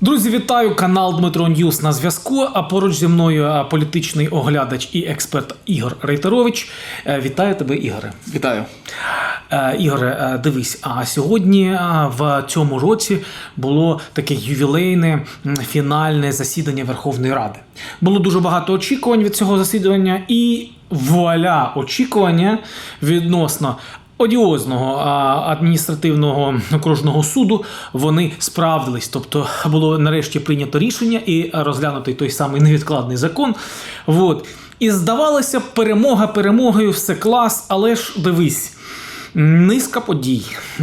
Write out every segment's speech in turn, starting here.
Друзі, вітаю! Канал Дмитро Ньюс на зв'язку. А поруч зі мною політичний оглядач і експерт Ігор Рейтерович. Е, Вітаю тебе, Ігоре. Вітаю. Е, Ігоре, е, дивись, а сьогодні в цьому році було таке ювілейне фінальне засідання Верховної Ради. Було дуже багато очікувань від цього засідання, і вуаля очікування відносно. Одіозного адміністративного окружного суду вони справдились. Тобто було нарешті прийнято рішення і розглянутий той самий невідкладний закон. Вот. І здавалося, перемога перемогою, все клас, але ж дивись. Низка подій.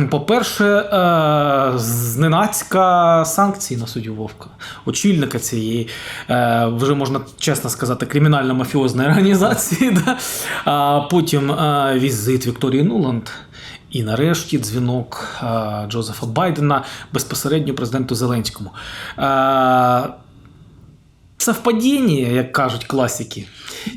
По-перше, е, зненацька санкції на суддю Вовка, очільника цієї, е, вже можна чесно сказати, кримінально-мафіозної організації. А потім е, візит Вікторії Нуланд. І нарешті дзвінок Джозефа Байдена безпосередньо президенту Зеленському. Е, Совпадіння, як кажуть класики,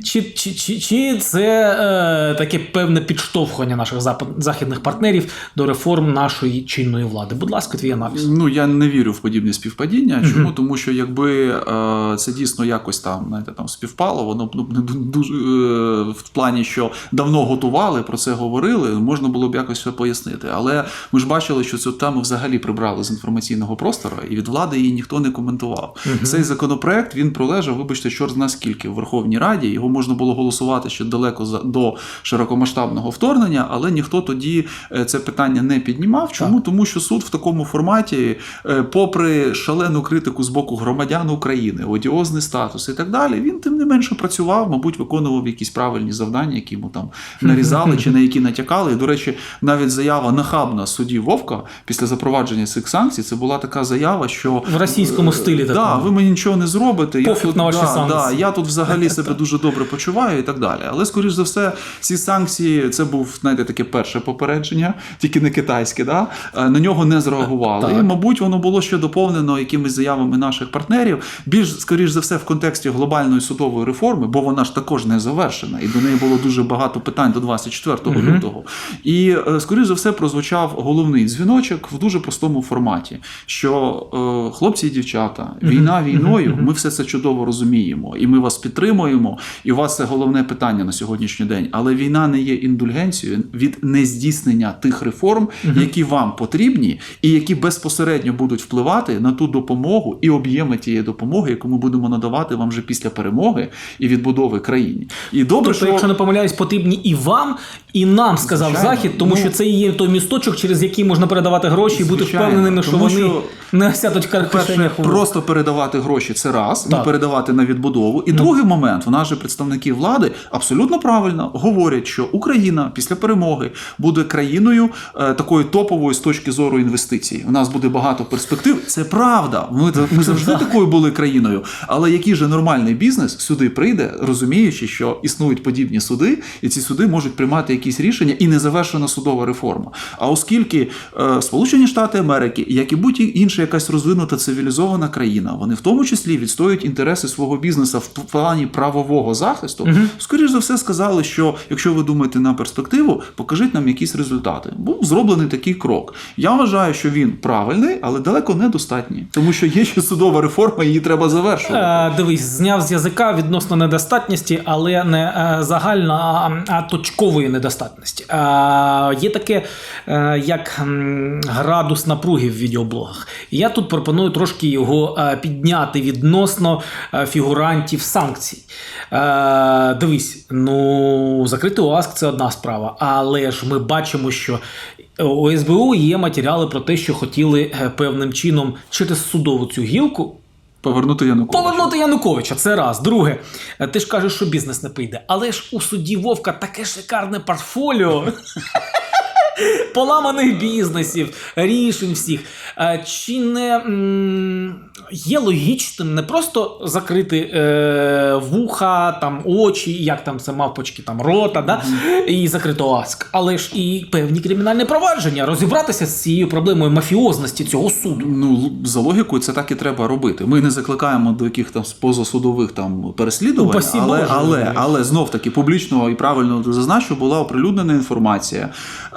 чи, чи, чи, чи це е, таке певне підштовхування наших запад, західних партнерів до реформ нашої чинної влади? Будь ласка, твій аналіз. Ну я не вірю в подібні співпадіння. Чому? Тому що якби е, це дійсно якось там, знаєте, там співпало, воно б ну, не дуже е, в плані, що давно готували, про це говорили, можна було б якось все пояснити. Але ми ж бачили, що цю тему взагалі прибрали з інформаційного простору, і від влади її ніхто не коментував. Цей законопроект він пролежав, вибачте, чорт зна скільки в Верховній Раді. Його можна було голосувати ще далеко за до широкомасштабного вторгнення, але ніхто тоді е, це питання не піднімав. Чому? Тому що суд в такому форматі, е, попри шалену критику з боку громадян України, одіозний статус і так далі, він тим не менше працював, мабуть, виконував якісь правильні завдання, які йому там нарізали чи на які натякали. І, до речі, навіть заява нахабна судді Вовка після запровадження цих санкцій, це була така заява, що В російському стилі Е, Да, ви мені нічого не зробите. Пофіг тут, на ваші да, санкції. Да, я тут взагалі себе дуже добре почуваю і так далі. Але, скоріш за все, ці санкції це був знаєте, таке перше попередження, тільки не китайське. Да? Е, На нього не зреагували. Так. І, мабуть, воно було ще доповнено якимись заявами наших партнерів. Більш, скоріш за все, в контексті глобальної судової реформи, бо вона ж також не завершена, і до неї було дуже багато питань до 24 лютого. І, е, скоріш за все, прозвучав головний дзвіночок в дуже простому форматі: що е, хлопці і дівчата, війна війною, ми все це чудово розуміємо, і ми вас підтримуємо. І у вас це головне питання на сьогоднішній день. Але війна не є індульгенцією від нездійснення тих реформ, які вам потрібні, і які безпосередньо будуть впливати на ту допомогу і об'єми тієї допомоги, яку ми будемо надавати вам вже після перемоги і відбудови країні. І добре, Тобто, що якщо не помиляюсь, потрібні і вам, і нам, сказав Звичайно. Захід, тому Ну, що це і є той місточок, через який можна передавати гроші і бути впевненими, що Тому вони що, не сядуть Перше, просто передавати гроші це раз, Так. передавати на відбудову. І другий момент, в нас же представники влади абсолютно правильно говорять, що Україна після перемоги буде країною е, такою топовою з точки зору інвестицій. У нас буде багато перспектив. Це правда. Ми, ми завжди такою були країною. Але який же нормальний бізнес сюди прийде, розуміючи, що існують подібні суди, і ці суди можуть приймати якісь рішення і не завершена судова реформа. А оскільки е, Сполучені Штати Америки, як і будь-інша якась розвинута цивілізована країна, вони в тому числі відстоюють інтереси свого бізнесу в плані правового захисту, скоріш за все сказали, що якщо ви думаєте на перспективу, покажіть нам якісь результати. Був зроблений такий крок. Я вважаю, що він правильний, але далеко недостатній, тому що є ще судова реформа, її треба завершувати. Е, Дивись, зняв з язика відносно недостатності, але не е, загально, а, а точкової недостатності. Е, Є таке, е, як градус напруги в відеоблогах. Я тут пропоную трошки його е, підняти відносно е, фігурантів санкцій. Е, Дивись, ну закритий ОАСК це одна справа, але ж ми бачимо, що у СБУ є матеріали про те, що хотіли е, певним чином через судову цю гілку Повернути Януковича. Повернути Януковича, це раз. Друге, е, ти ж кажеш, що бізнес не прийде. Але ж у суді Вовка таке шикарне портфоліо. Поламаних бізнесів, рішень всіх. Е, Чи не є логічним не просто закрити е, вуха, там, очі, як там це мавпочки, там, рота, да? і закрити ОАСК, але ж і певні кримінальні провадження, розібратися з цією проблемою мафіозності цього суду. Ну, за логікою, це так і треба робити. Ми не закликаємо до яких там позасудових там переслідувань, Упасі але, Боже. але, але знов таки публічно і правильно зазначу, була оприлюднена інформація.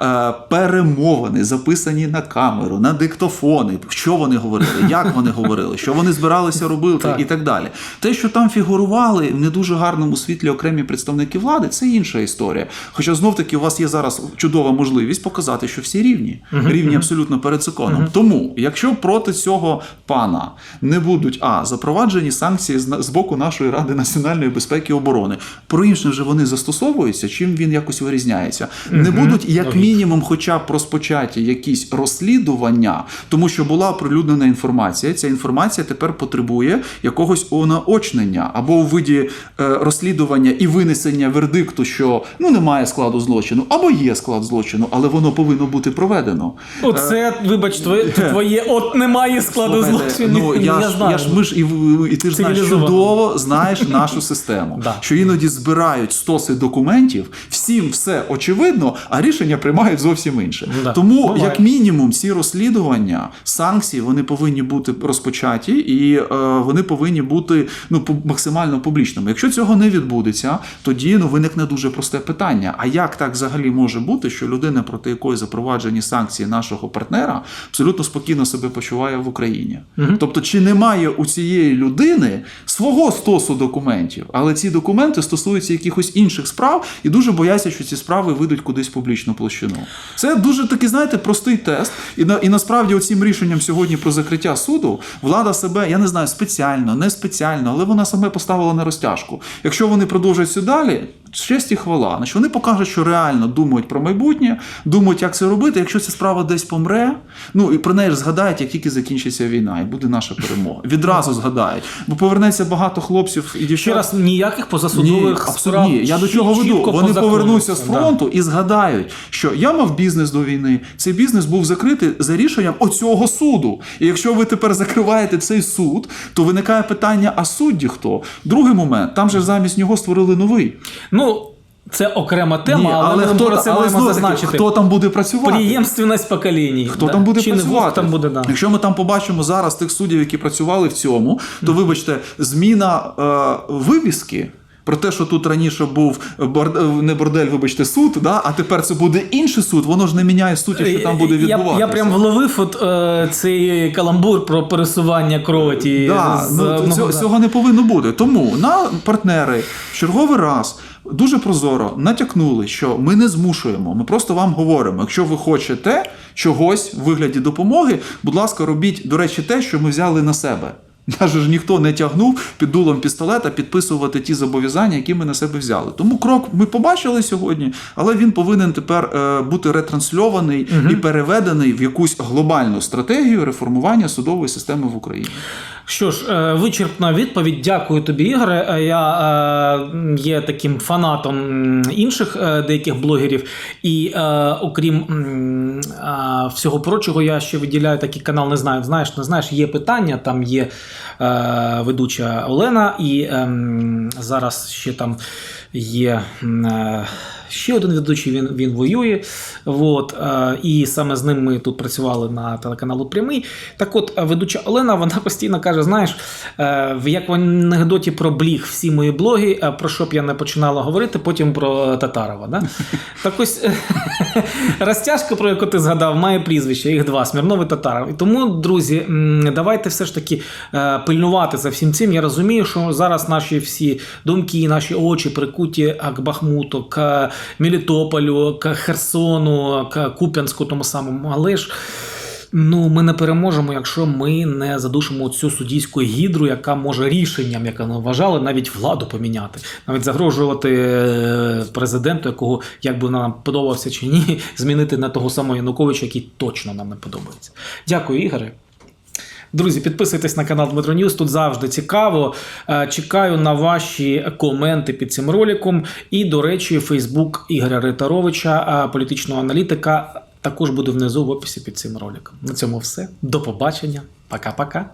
Е, перемовини, записані на камеру, на диктофони, що вони говорили, як вони говорили, що вони збиралися робити Так. і так далі. Те, що там фігурували в не дуже гарному світлі окремі представники влади, це інша історія. Хоча знов таки у вас є зараз чудова можливість показати, що всі рівні, рівні абсолютно перед законом. Тому, якщо проти цього пана не будуть а запроваджені санкції з, боку нашої ради національної безпеки і оборони, про інше вже вони застосовуються, чим він якось вирізняється. Не будуть як Логічно. Мінімум, хоча б розпочаті якісь розслідування, тому що була оприлюднена інформація. Ця інформація тепер потребує якогось онаочнення або у виді е, розслідування і винесення вердикту, що ну немає складу злочину, або є склад злочину, але воно повинно бути проведено. Оце, вибач, твоє, твоє от немає складу Е, Слухайте, злочинів. Ну, я, ж, знаю. я ж ми ж і, і ти ж знаєш чудово знаєш нашу систему. Що іноді збирають стоси документів, всім все очевидно, а рішення приймають зовсім інше. Да. Тому, Буває. як мінімум, ці розслідування, санкції вони повинні бути розпочаті і е, вони повинні бути ну максимально публічними. Якщо цього не відбудеться, тоді ну виникне дуже просте питання: а як так взагалі може бути, що людина, проти якої запроваджені санкції нашого партнера, абсолютно спокійно себе почуває в Україні? Тобто, чи немає у цієї людини свого стосу документів, але ці документи стосуються якихось інших справ, і дуже бояться, що ці справи вийдуть кудись в публічну площину. Це дуже такий, знаєте, простий тест. І на і насправді оцім рішенням сьогодні про закриття суду влада себе, я не знаю, спеціально, не спеціально, але вона саме поставила на розтяжку. Якщо вони продовжать це далі. Честь і хвала. Значить, вони покажуть, що реально думають про майбутнє, думають, як це робити. Якщо ця справа десь помре, ну і про неї ж згадають, як тільки закінчиться війна, і буде наша перемога. Відразу згадають. Бо повернеться багато хлопців і дівчат. Ще раз ніяких позасудових абсолютно справ. ні. Я до чого веду? Вони повернуться з все, да. фронту і згадають, що я мав бізнес до війни. Цей бізнес був закритий за рішенням оцього суду. І якщо ви тепер закриваєте цей суд, то виникає питання: а судді хто? Другий момент, там же замість нього створили новий. Ну, це окрема тема, Ні, але, ми хто, про це але маємо знову таки, зазначити. хто там буде працювати? Приємственність поколінь. Хто да. там буде Чи не працювати? Там буде, да. Якщо ми там побачимо зараз тих суддів, які працювали в цьому, то вибачте, зміна е, вивіски. Про те, що тут раніше був борд... не бордель, вибачте, суд, да? а тепер це буде інший суд, воно ж не міняє суті, що там буде Е, я, відбуватися. я прям вловив от, е, цей каламбур про пересування кроті. Да, з ну, цього, да. цього не повинно бути. Тому на партнери в черговий раз дуже прозоро натякнули, що ми не змушуємо. Ми просто вам говоримо: якщо ви хочете чогось в вигляді допомоги, будь ласка, робіть, до речі, те, що ми взяли на себе. Нас же ж ніхто не тягнув під дулом пістолета підписувати ті зобов'язання, які ми на себе взяли. Тому крок ми побачили сьогодні, але він повинен тепер е, бути ретрансльований і переведений в якусь глобальну стратегію реформування судової системи в Україні. Що ж, е, вичерпна відповідь. Дякую тобі, Ігоре. Е, Я е, є таким фанатом інших деяких блогерів, і окрім всього прочого, я ще виділяю такий канал. Не знаю, знаєш, не знаєш, є питання. Там є ведуча Олена, і ем, зараз ще там є. Ще один ведучий він, він воює. От, е, і саме з ним ми тут працювали на телеканалу Прямий. Так от, е, ведуча Олена, вона постійно каже: знаєш, е, як в анекдоті про бліг, всі мої блоги, про що б я не починала говорити, потім про Татарова. Да? Так ось розтяжка, про яку ти згадав, має прізвище, їх два Смірнов і Татаров. І тому, друзі, давайте все ж таки пильнувати за всім цим. Я розумію, що зараз наші всі думки, наші очі прикуті к Бахмуту, к Мелітополю, к Херсону, к Куп'янську, тому самому. Але ж. Ну, ми не переможемо, якщо ми не задушимо цю суддійську гідру, яка може рішенням, як вони вважали, навіть владу поміняти, навіть загрожувати е, президенту, якого як би нам подобався чи ні, змінити на того самого Януковича, який точно нам не подобається. Дякую, Ігоре. Друзі, підписуйтесь на канал Дмитро Ньюс, тут завжди цікаво. Е, Чекаю на ваші коменти під цим роликом. І, до речі, Фейсбук Ігоря Ритаровича, е, політичного аналітика, також буде внизу в описі під цим роликом. На цьому все. До побачення. Пока-пока.